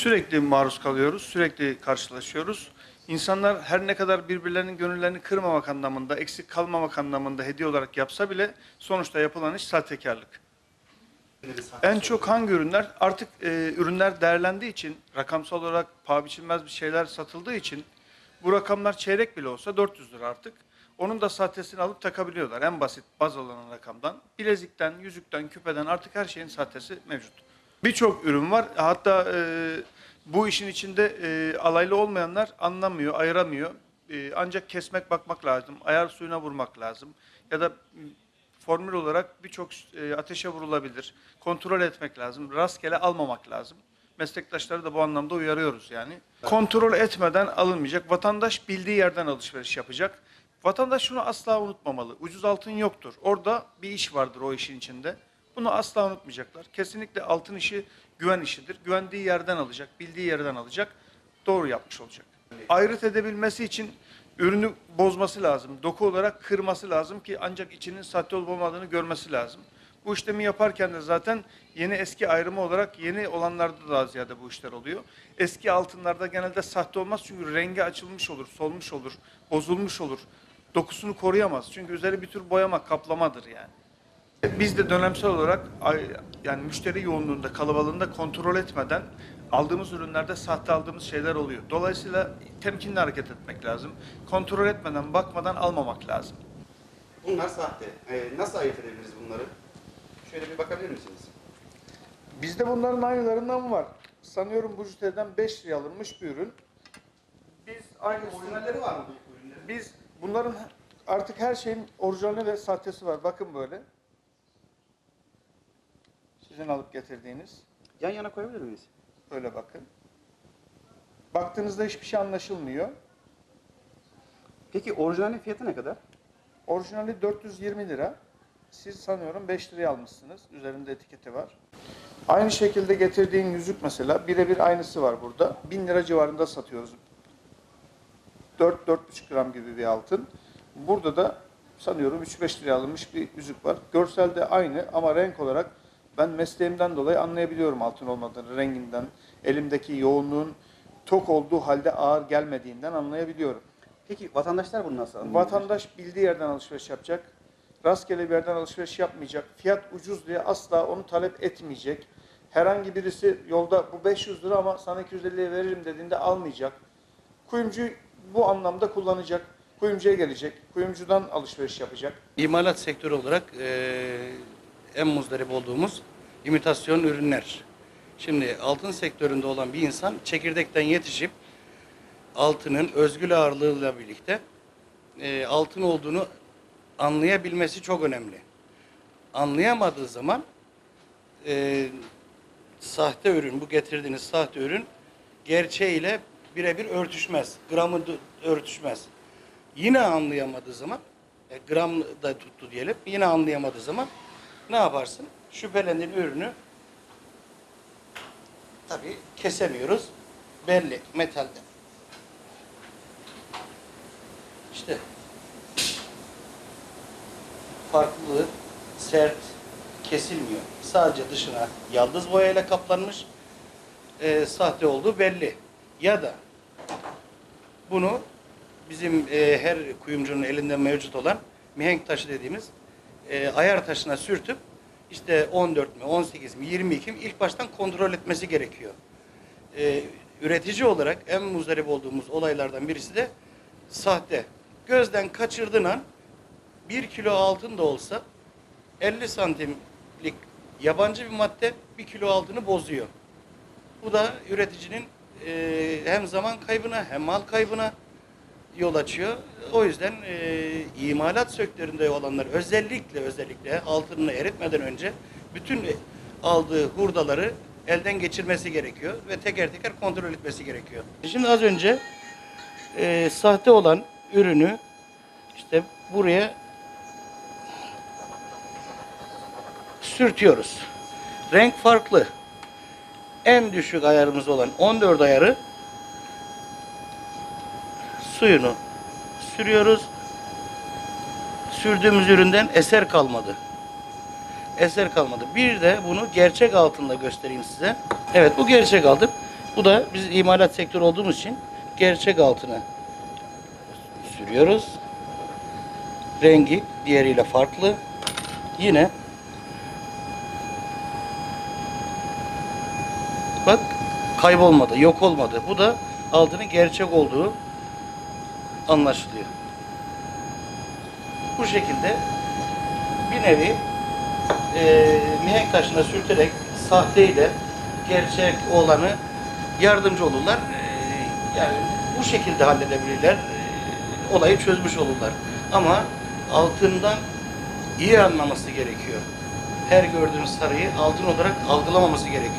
Sürekli maruz kalıyoruz, sürekli karşılaşıyoruz. İnsanlar her ne kadar birbirlerinin gönüllerini kırmamak anlamında, eksik kalmamak anlamında hediye olarak yapsa bile sonuçta yapılan iş sahtekarlık. En çok hangi ürünler? Artık e, ürünler değerlendiği için, rakamsal olarak paha biçilmez bir şeyler satıldığı için bu rakamlar çeyrek bile olsa 400 lira artık. Onun da sahtesini alıp takabiliyorlar. En basit baz olan rakamdan. Bilezikten, yüzükten, küpeden artık her şeyin sahtesi mevcut. Birçok ürün var. Hatta e, bu işin içinde e, alaylı olmayanlar anlamıyor, ayıramıyor. E, ancak kesmek bakmak lazım. Ayar suyuna vurmak lazım. Ya da formül olarak birçok e, ateşe vurulabilir. Kontrol etmek lazım. Rastgele almamak lazım. Meslektaşları da bu anlamda uyarıyoruz yani. Kontrol etmeden alınmayacak. Vatandaş bildiği yerden alışveriş yapacak. Vatandaş şunu asla unutmamalı. Ucuz altın yoktur. Orada bir iş vardır o işin içinde. Bunu asla unutmayacaklar. Kesinlikle altın işi güven işidir. Güvendiği yerden alacak, bildiği yerden alacak. Doğru yapmış olacak. Ayrıt edebilmesi için ürünü bozması lazım. Doku olarak kırması lazım ki ancak içinin sahte olup olmadığını görmesi lazım. Bu işlemi yaparken de zaten yeni eski ayrımı olarak yeni olanlarda daha ziyade bu işler oluyor. Eski altınlarda genelde sahte olmaz çünkü rengi açılmış olur, solmuş olur, bozulmuş olur. Dokusunu koruyamaz. Çünkü üzeri bir tür boyama, kaplamadır yani. Biz de dönemsel olarak yani müşteri yoğunluğunda, kalabalığında kontrol etmeden aldığımız ürünlerde sahte aldığımız şeyler oluyor. Dolayısıyla temkinli hareket etmek lazım. Kontrol etmeden, bakmadan almamak lazım. Bunlar sahte. Ee, nasıl ayırt edebiliriz bunları? Şöyle bir bakabilir misiniz? Bizde bunların aynılarından var. Sanıyorum bu siteden 5 liraya alınmış bir ürün. Biz aynı Orijinalleri var mı bu ürünlerin? Biz bunların artık her şeyin orijinali ve sahtesi var. Bakın böyle. Sizin alıp getirdiğiniz. Yan yana koyabilir miyiz? Böyle bakın. Baktığınızda hiçbir şey anlaşılmıyor. Peki orijinalin fiyatı ne kadar? Orijinali 420 lira. Siz sanıyorum 5 liraya almışsınız. Üzerinde etiketi var. Aynı şekilde getirdiğin yüzük mesela birebir aynısı var burada. 1000 lira civarında satıyoruz. 4-4,5 gram gibi bir altın. Burada da sanıyorum 3-5 liraya alınmış bir yüzük var. Görselde aynı ama renk olarak ben mesleğimden dolayı anlayabiliyorum altın olmadığını, renginden, elimdeki yoğunluğun tok olduğu halde ağır gelmediğinden anlayabiliyorum. Peki vatandaşlar bunu nasıl anlıyor? Vatandaş bildiği yerden alışveriş yapacak. Rastgele bir yerden alışveriş yapmayacak. Fiyat ucuz diye asla onu talep etmeyecek. Herhangi birisi yolda bu 500 lira ama sana 250'ye veririm dediğinde almayacak. Kuyumcu bu anlamda kullanacak. Kuyumcuya gelecek. Kuyumcudan alışveriş yapacak. İmalat sektörü olarak eee, en muzdarip olduğumuz imitasyon ürünler. Şimdi altın sektöründe olan bir insan çekirdekten yetişip altının özgül ağırlığıyla birlikte eee, altın olduğunu anlayabilmesi çok önemli. Anlayamadığı zaman eee, sahte ürün, bu getirdiğiniz sahte ürün gerçeğiyle birebir örtüşmez. Gramı örtüşmez. Yine anlayamadığı zaman, e, gram da tuttu diyelim, yine anlayamadığı zaman ne yaparsın? Şüphelendiğin ürünü tabii kesemiyoruz. Belli metalde. İşte farklılığı sert kesilmiyor. Sadece dışına yaldız boyayla kaplanmış. e, sahte olduğu belli. Ya da bunu bizim e, her kuyumcunun elinde mevcut olan mihenk taşı dediğimiz e, ayar taşına sürtüp işte 14 mi, 18 mi, 22 mi ilk baştan kontrol etmesi gerekiyor. E, üretici olarak en muzdarip olduğumuz olaylardan birisi de sahte. Gözden kaçırdığın an 1 kilo altın da olsa 50 santimlik yabancı bir madde 1 kilo altını bozuyor. Bu da üreticinin e, hem zaman kaybına hem mal kaybına yol açıyor. O yüzden e, imalat sektöründe olanlar özellikle özellikle altınını eritmeden önce bütün aldığı hurdaları elden geçirmesi gerekiyor ve teker teker kontrol etmesi gerekiyor. Şimdi az önce e, sahte olan ürünü işte buraya sürtüyoruz. Renk farklı. En düşük ayarımız olan 14 ayarı suyunu sürüyoruz. Sürdüğümüz üründen eser kalmadı. Eser kalmadı. Bir de bunu gerçek altında göstereyim size. Evet bu gerçek altın. Bu da biz imalat sektörü olduğumuz için gerçek altını sürüyoruz. Rengi diğeriyle farklı. Yine bak kaybolmadı, yok olmadı. Bu da altının gerçek olduğu anlaşılıyor. Bu şekilde bir nevi e, mihenk taşına sürterek sahteyle gerçek olanı yardımcı olurlar. E, yani bu şekilde halledebilirler. E, olayı çözmüş olurlar. Ama altından iyi anlaması gerekiyor. Her gördüğünüz sarıyı altın olarak algılamaması gerekiyor.